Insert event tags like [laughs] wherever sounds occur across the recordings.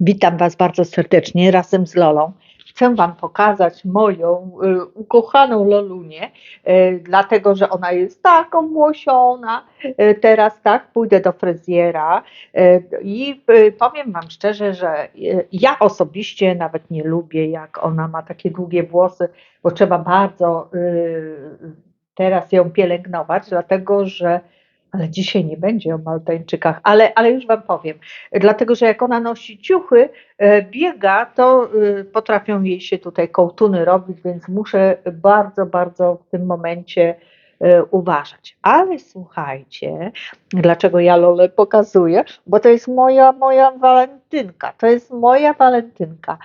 Witam Was bardzo serdecznie razem z Lolą. Chcę Wam pokazać moją y, ukochaną Lolunię, y, dlatego że ona jest taką włosiona. Y, teraz tak, pójdę do fryzjera y, i y, powiem Wam szczerze, że y, ja osobiście nawet nie lubię, jak ona ma takie długie włosy, bo trzeba bardzo y, teraz ją pielęgnować, dlatego że ale dzisiaj nie będzie o Maltańczykach, ale, ale już Wam powiem. Dlatego, że jak ona nosi ciuchy, e, biega, to e, potrafią jej się tutaj kołtuny robić, więc muszę bardzo, bardzo w tym momencie e, uważać. Ale słuchajcie, dlaczego ja Lolę pokazuję? Bo to jest moja, moja walentynka. To jest moja walentynka.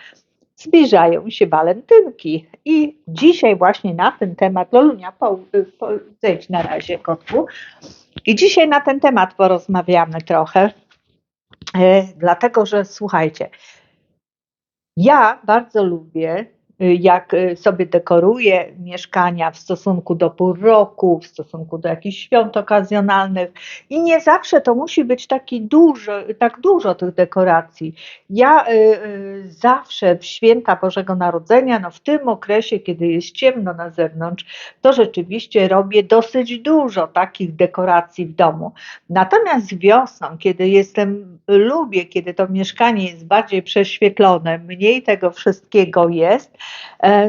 Zbliżają się walentynki i dzisiaj właśnie na ten temat, Lolunia, po, po, zejdź na razie kotku, i dzisiaj na ten temat porozmawiamy trochę, e, dlatego że słuchajcie, ja bardzo lubię jak y, sobie dekoruję mieszkania w stosunku do pół roku, w stosunku do jakichś świąt okazjonalnych i nie zawsze to musi być taki dużo, tak dużo tych dekoracji. Ja y, zawsze w święta Bożego Narodzenia, no w tym okresie, kiedy jest ciemno na zewnątrz, to rzeczywiście robię dosyć dużo takich dekoracji w domu. Natomiast wiosną, kiedy jestem, lubię, kiedy to mieszkanie jest bardziej prześwietlone, mniej tego wszystkiego jest,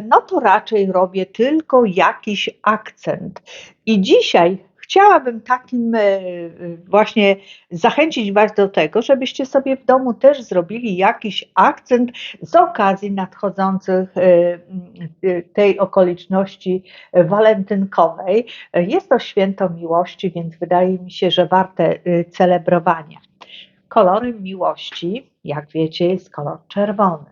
no to raczej robię tylko jakiś akcent. I dzisiaj chciałabym takim e, właśnie zachęcić Was do tego, żebyście sobie w domu też zrobili jakiś akcent z okazji nadchodzących e, tej okoliczności walentynkowej. Jest to święto miłości, więc wydaje mi się, że warte celebrowania. Kolorem miłości, jak wiecie, jest kolor czerwony.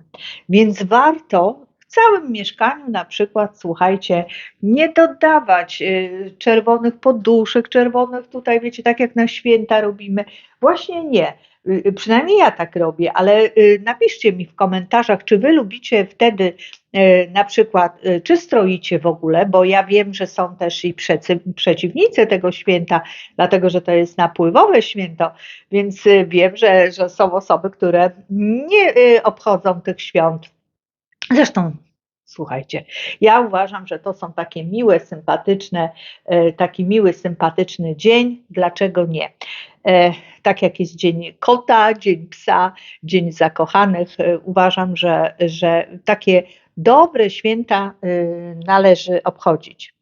Więc warto całym mieszkaniu na przykład, słuchajcie, nie dodawać y, czerwonych poduszek, czerwonych tutaj, wiecie, tak jak na święta robimy. Właśnie nie. Y, y, przynajmniej ja tak robię, ale napiszcie mi w komentarzach, czy wy lubicie wtedy na przykład, czy stroicie w ogóle, bo ja wiem, że są też i przeciwnicy tego święta, dlatego że to jest napływowe święto, więc wiem, że, że są osoby, które nie obchodzą tych świąt Zresztą Słuchajcie, ja uważam, że to są takie miłe, sympatyczne, e, taki miły, sympatyczny dzień. Dlaczego nie? E, tak jak jest dzień kota, dzień psa, dzień zakochanych, e, uważam, że, że takie dobre święta należy obchodzić.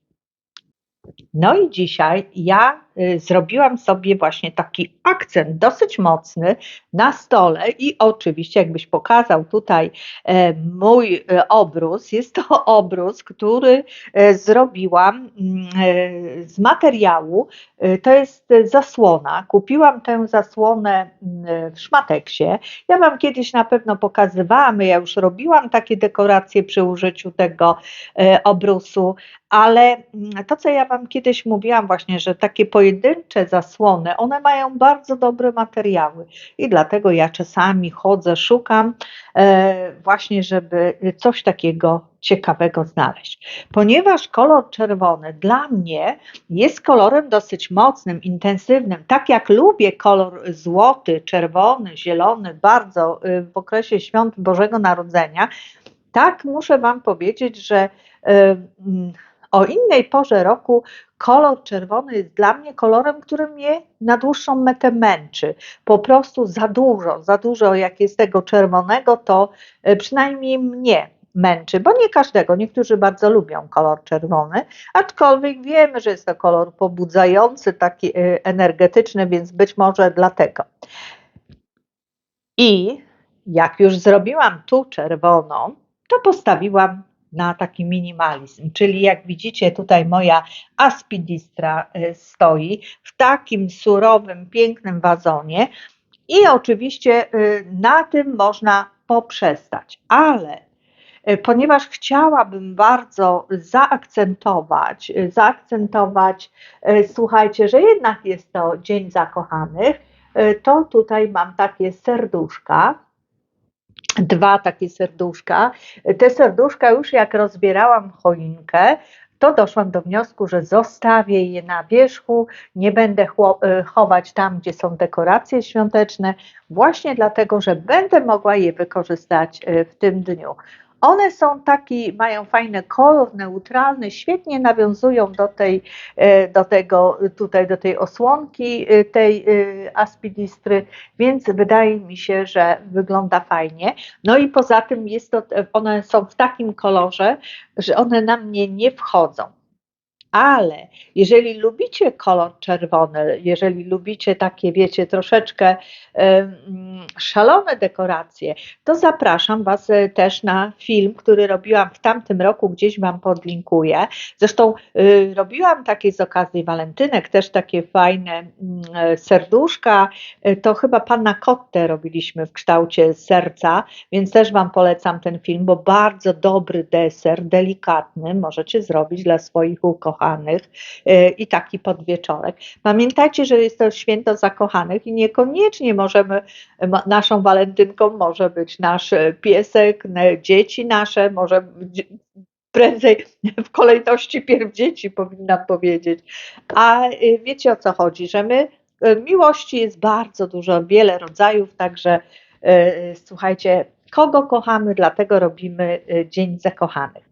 No i dzisiaj ja y, zrobiłam sobie właśnie taki akcent dosyć mocny na stole i oczywiście jakbyś pokazał tutaj e, mój e, obrus, jest to [laughs] obrus, który e, zrobiłam mm, z materiału, to jest zasłona, kupiłam tę zasłonę mm, w szmateksie, ja Wam kiedyś na pewno pokazywałam, ja już robiłam takie dekoracje przy użyciu tego obrusu, ale mm, to co ja Wam kiedyś mówiłam właśnie, że takie pojedyncze zasłony, one mają bardzo dobre materiały i dlatego ja czasami chodzę, szukam e, właśnie, żeby coś takiego ciekawego znaleźć. Ponieważ kolor czerwony dla mnie jest kolorem dosyć mocnym, intensywnym, tak jak lubię kolor złoty, czerwony, zielony bardzo y, w okresie świąt Bożego Narodzenia, tak muszę Wam powiedzieć, że y, o innej porze roku kolor czerwony jest dla mnie kolorem, który mnie na dłuższą metę męczy. Po prostu za dużo, za dużo jak jest tego czerwonego, to e, przynajmniej mnie męczy, bo nie każdego, niektórzy bardzo lubią kolor czerwony, aczkolwiek wiemy, że jest to kolor pobudzający, taki e, energetyczny, więc być może dlatego. I jak już zrobiłam tu czerwoną, to postawiłam na taki minimalizm. Czyli jak widzicie, tutaj moja aspidistra e, stoi w takim surowym, pięknym wazonie i oczywiście e, na tym można poprzestać, ale e, ponieważ chciałabym bardzo zaakcentować, zaakcentować, słuchajcie, że jednak jest to Dzień Zakochanych, to tutaj mam takie serduszka, dwa takie serduszka. Te serduszka już jak rozbierałam choinkę, to doszłam do wniosku, że zostawię je na wierzchu, nie będę e, chować tam, gdzie są dekoracje świąteczne, właśnie dlatego, że będę mogła je wykorzystać e, w tym dniu. One są taki, mają fajny kolor neutralny, świetnie nawiązują do tej, e, do tego, tutaj do tej osłonki e, tej e, aspidistry, więc wydaje mi się, że wygląda fajnie. No i poza tym jest to, one są w takim kolorze, że one na mnie nie wchodzą. Ale jeżeli lubicie kolor czerwony, jeżeli lubicie takie, wiecie, troszeczkę szalone dekoracje, to zapraszam Was e, też na film, który robiłam w tamtym roku, gdzieś Wam podlinkuję. Zresztą y, robiłam takie z okazji walentynek, też takie fajne mm, e, serduszka. E, To chyba Panna Kotte robiliśmy w kształcie serca, więc też Wam polecam ten film, bo bardzo dobry deser, delikatny, możecie zrobić dla swoich ukochanych e, i taki podwieczorek. Pamiętajcie, że jest to święto zakochanych i niekoniecznie możemy, naszą walentynką może być nasz e, piesek, dzieci nasze, może prędzej w kolejności pierw dzieci powinnam powiedzieć. A y, wiecie o co chodzi, że my y, miłości jest bardzo dużo, wiele rodzajów, także y, słuchajcie, kogo kochamy, dlatego robimy y, Dzień Zakochanych.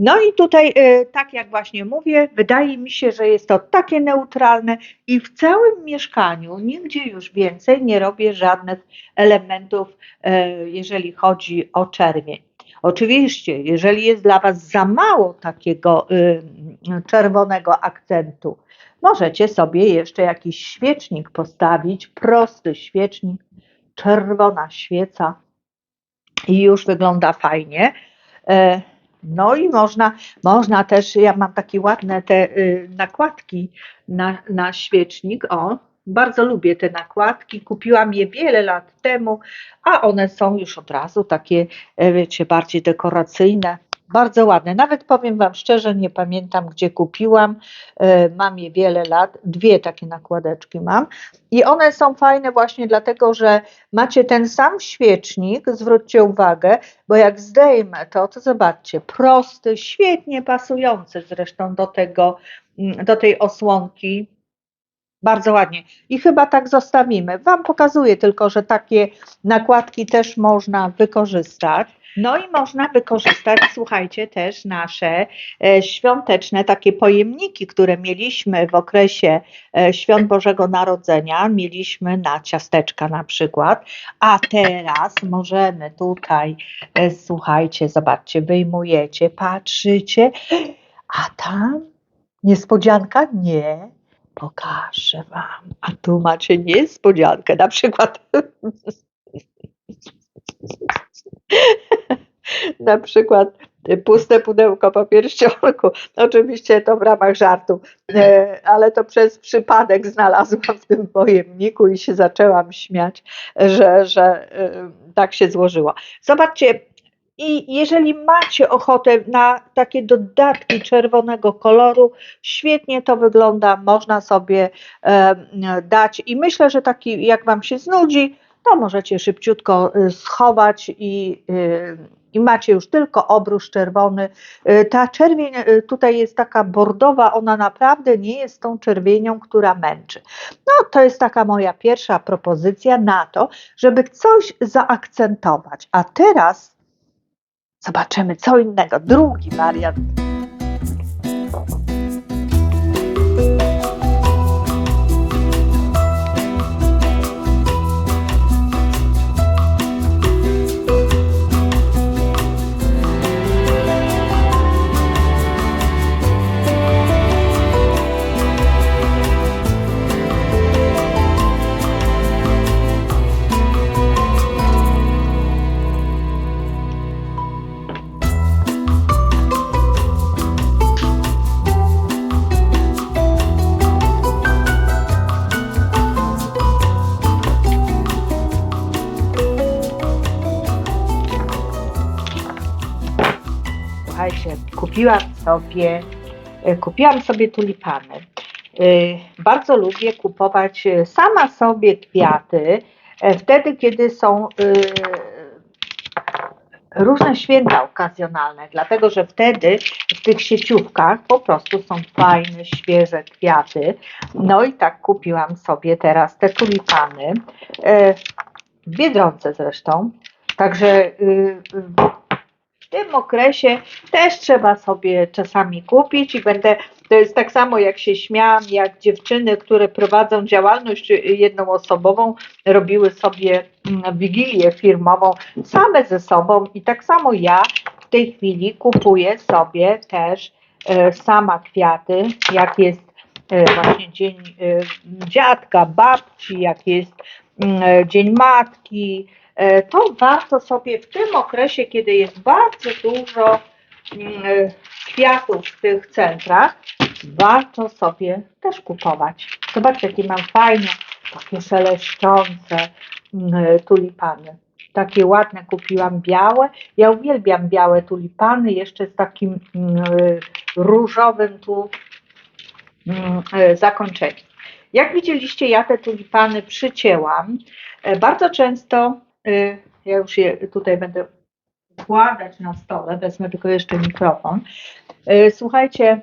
No i tutaj, y, tak jak właśnie mówię, wydaje mi się, że jest to takie neutralne i w całym mieszkaniu nigdzie już więcej nie robię żadnych elementów, y, jeżeli chodzi o czerwień. Oczywiście, jeżeli jest dla Was za mało takiego czerwonego akcentu, możecie sobie jeszcze jakiś świecznik postawić, prosty świecznik, czerwona świeca i już wygląda fajnie. E, No i można, można też, ja mam takie ładne te y, nakładki na, na świecznik, o, bardzo lubię te nakładki, kupiłam je wiele lat temu, a one są już od razu takie, e, wiecie, bardziej dekoracyjne. Bardzo ładne. Nawet powiem Wam szczerze, nie pamiętam gdzie kupiłam. E, Mam je wiele lat. Dwie takie nakładeczki mam. I one są fajne właśnie dlatego, że macie ten sam świecznik. Zwróćcie uwagę, bo jak zdejmę to, to zobaczcie, prosty, świetnie pasujący zresztą do tego, mm, do tej osłonki. Bardzo ładnie. I chyba tak zostawimy. Wam pokazuję tylko, że takie nakładki też można wykorzystać. No i można wykorzystać, słuchajcie, też nasze e, świąteczne takie pojemniki, które mieliśmy w okresie e, świąt Bożego Narodzenia. Mieliśmy na ciasteczka na przykład, a teraz możemy tutaj, e, słuchajcie, zobaczcie, wyjmujecie, patrzycie, a tam niespodzianka? Nie. Pokażę Wam. A tu macie niespodziankę. Na przykład. [laughs] [laughs] Na przykład puste pudełko po pierścionku. [laughs] Oczywiście to w ramach żartu, e, ale to przez przypadek znalazłam w tym pojemniku i się zaczęłam śmiać, że, że e, tak się złożyło. Zobaczcie, i jeżeli macie ochotę na takie dodatki czerwonego koloru, świetnie to wygląda, można sobie e, dać i myślę, że taki jak Wam się znudzi, to możecie szybciutko y, schować i, y, i macie już tylko obrusz czerwony. Y, Ta czerwień tutaj jest taka bordowa, ona naprawdę nie jest tą czerwienią, która męczy. No to jest taka moja pierwsza propozycja na to, żeby coś zaakcentować. A teraz zobaczymy co innego, drugi wariant. Kupiłam sobie, e, kupiłam sobie tulipany. E, Bardzo lubię kupować e, sama sobie kwiaty, wtedy kiedy są różne święta okazjonalne, dlatego że wtedy w tych sieciówkach po prostu są fajne, świeże kwiaty. No i tak kupiłam sobie teraz te tulipany, w Biedronce zresztą. Także y, tym okresie też trzeba sobie czasami kupić i będę, to jest tak samo jak się śmiałam, jak dziewczyny, które prowadzą działalność jednoosobową, robiły sobie mm, wigilię firmową same ze sobą i tak samo ja w tej chwili kupuję sobie też e, sama kwiaty, jak jest e, właśnie dzień e, dziadka, babci, jak jest mm, dzień matki, to warto sobie w tym okresie, kiedy jest bardzo dużo mm, e, kwiatów w tych centrach, warto sobie też kupować. Zobaczcie, jakie mam fajne, takie szeleszczące mm, e, tulipany. Takie ładne kupiłam białe. Ja uwielbiam białe tulipany, jeszcze z takim mm, różowym tu zakończeniem. Jak widzieliście, ja te tulipany przycięłam. Bardzo często ja już je tutaj będę układać na stole, wezmę tylko jeszcze mikrofon. Y, słuchajcie,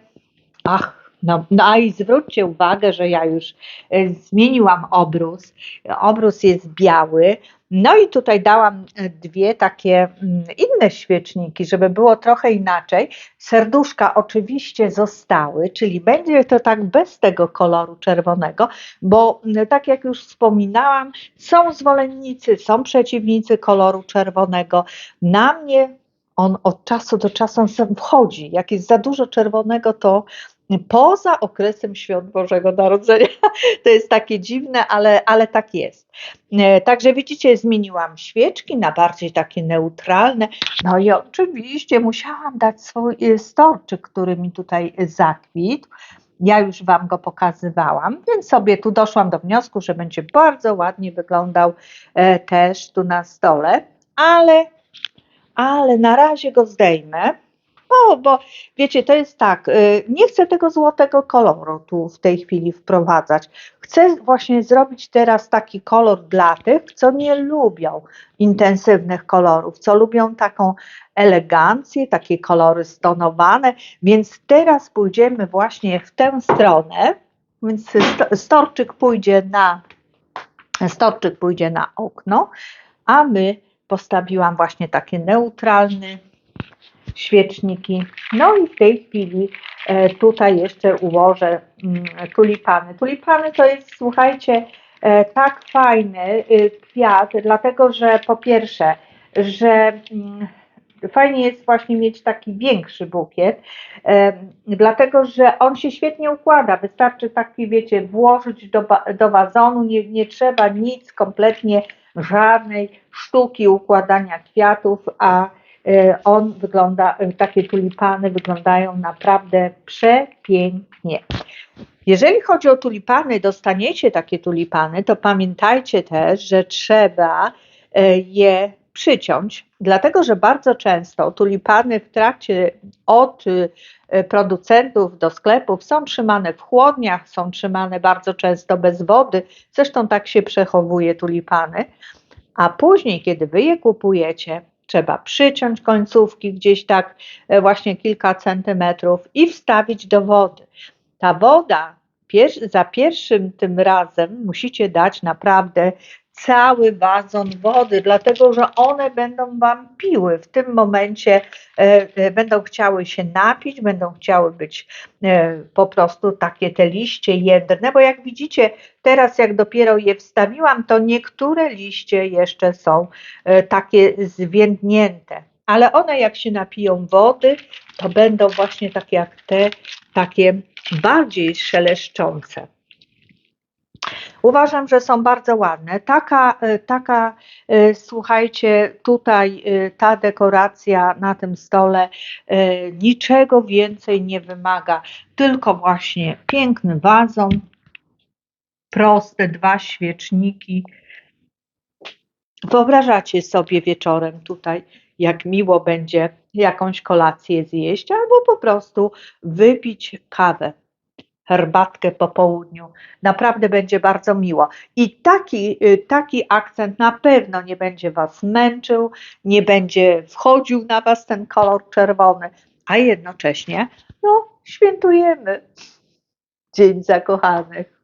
ach, no, no i zwróćcie uwagę, że ja już y, zmieniłam obrus. Obrus jest biały, no i tutaj dałam e, dwie takie mm, inne świeczniki, żeby było trochę inaczej. Serduszka oczywiście zostały, czyli będzie to tak bez tego koloru czerwonego, bo mm, tak jak już wspominałam, są zwolennicy, są przeciwnicy koloru czerwonego. Na mnie on od czasu do czasu wchodzi. Jak jest za dużo czerwonego, to poza okresem świąt Bożego Narodzenia. [laughs] To jest takie dziwne, ale, ale tak jest. E, także widzicie, zmieniłam świeczki na bardziej takie neutralne. No i oczywiście musiałam dać swój e, storczyk, który mi tutaj zakwitł. Ja już Wam go pokazywałam, więc sobie tu doszłam do wniosku, że będzie bardzo ładnie wyglądał e, też tu na stole, ale, ale na razie go zdejmę bo wiecie, to jest tak, y, nie chcę tego złotego koloru tu w tej chwili wprowadzać. Chcę właśnie zrobić teraz taki kolor dla tych, co nie lubią intensywnych kolorów, co lubią taką elegancję, takie kolory stonowane, więc teraz pójdziemy właśnie w tę stronę, więc storczyk pójdzie na storczyk pójdzie na okno, a my postawiłam właśnie takie neutralny świeczniki. No i w tej chwili e, tutaj jeszcze ułożę mm, tulipany. Tulipany to jest, słuchajcie, e, tak fajny y, kwiat, dlatego że po pierwsze, że mm, fajnie jest właśnie mieć taki większy bukiet, e, dlatego że on się świetnie układa. Wystarczy taki, wiecie, włożyć do, do wazonu, nie, nie trzeba nic kompletnie, żadnej sztuki układania kwiatów, a E, on wygląda, e, takie tulipany wyglądają naprawdę przepięknie. Jeżeli chodzi o tulipany, dostaniecie takie tulipany, to pamiętajcie też, że trzeba e, je przyciąć, dlatego że bardzo często tulipany w trakcie od producentów do sklepów są trzymane w chłodniach, są trzymane bardzo często bez wody, zresztą tak się przechowuje tulipany, a później, kiedy wy je kupujecie, trzeba przyciąć końcówki gdzieś tak e, właśnie kilka centymetrów i wstawić do wody. Ta woda za pierwszym tym razem musicie dać naprawdę cały wazon wody, dlatego że one będą Wam piły. W tym momencie e, e, będą chciały się napić, będą chciały być e, po prostu takie te liście jędrne, bo jak widzicie, teraz jak dopiero je wstawiłam, to niektóre liście jeszcze są takie zwiędnięte. Ale one jak się napiją wody, to będą właśnie takie jak te, takie bardziej szeleszczące. Uważam, że są bardzo ładne. Taka, e, taka e, słuchajcie, tutaj e, ta dekoracja na tym stole niczego więcej nie wymaga, tylko właśnie piękny wazon, proste dwa świeczniki. Wyobrażacie sobie wieczorem tutaj, jak miło będzie jakąś kolację zjeść, albo po prostu wypić kawę herbatkę po południu. Naprawdę będzie bardzo miło. I taki, y, taki akcent na pewno nie będzie Was męczył, nie będzie wchodził na Was ten kolor czerwony, a jednocześnie no, świętujemy Dzień Zakochanych.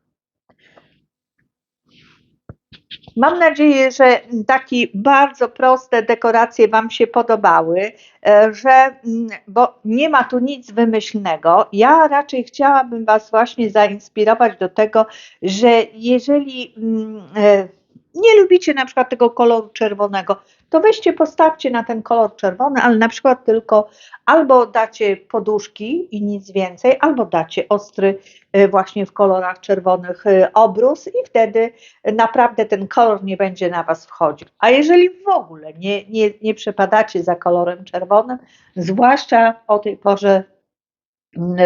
Mam nadzieję, że takie bardzo proste dekoracje Wam się podobały, e, że, mm, bo nie ma tu nic wymyślnego. Ja raczej chciałabym Was właśnie zainspirować do tego, że jeżeli mm, e, nie lubicie na przykład tego koloru czerwonego, to weźcie, postawcie na ten kolor czerwony, ale na przykład tylko albo dacie poduszki i nic więcej, albo dacie ostry e, właśnie w kolorach czerwonych e, obrus i wtedy naprawdę ten kolor nie będzie na Was wchodził. A jeżeli w ogóle nie, nie, nie przepadacie za kolorem czerwonym, zwłaszcza o tej porze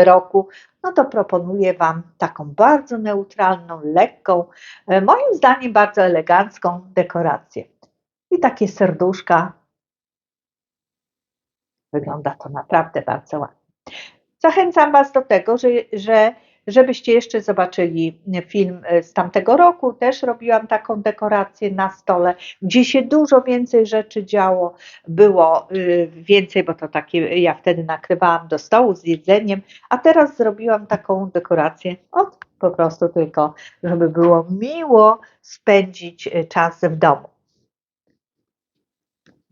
roku, no to proponuję Wam taką bardzo neutralną, lekką, e, moim zdaniem bardzo elegancką dekorację. I takie serduszka. Wygląda to naprawdę bardzo ładnie. Zachęcam Was do tego, że, że żebyście jeszcze zobaczyli film z tamtego roku. Też robiłam taką dekorację na stole, gdzie się dużo więcej rzeczy działo. Było y, więcej, bo to takie, ja wtedy nakrywałam do stołu z jedzeniem, a teraz zrobiłam taką dekorację od po prostu tylko, żeby było miło spędzić e, czas w domu.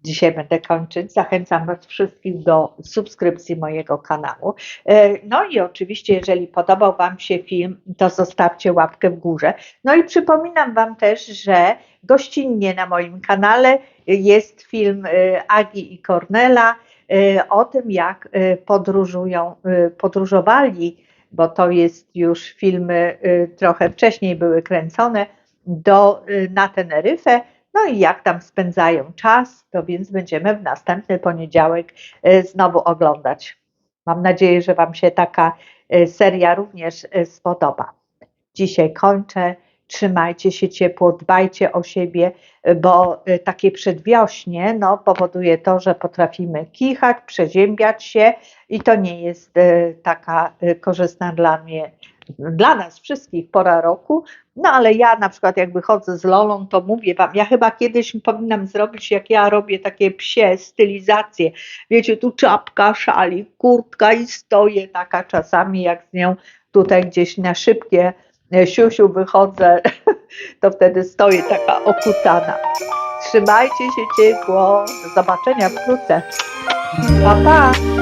Dzisiaj będę kończyć. Zachęcam Was wszystkich do subskrypcji mojego kanału. E, No i oczywiście, jeżeli podobał Wam się film, to zostawcie łapkę w górze. No i przypominam Wam też, że gościnnie na moim kanale jest film e, Agi i Kornela e, o tym, jak podróżują, podróżowali, bo to jest już filmy trochę wcześniej były kręcone, do, na Teneryfę. No i jak tam spędzają czas, to więc będziemy w następny poniedziałek e, znowu oglądać. Mam nadzieję, że Wam się taka e, seria również e, spodoba. Dzisiaj kończę. Trzymajcie się ciepło, dbajcie o siebie, bo takie przedwiośnie no, powoduje to, że potrafimy kichać, przeziębiać się i to nie jest taka korzystna dla mnie, dla nas wszystkich pora roku, no ale ja na przykład jak wychodzę z Lolą, to mówię wam, ja chyba kiedyś powinnam zrobić, jak ja robię takie psie stylizacje. Wiecie, tu czapka, szalik, kurtka i stoję taka czasami, jak z nią tutaj gdzieś na szybkie e, siusiu wychodzę, [laughs] to wtedy stoję taka okutana. Trzymajcie się ciepło. Do zobaczenia wkrótce. Pa, pa.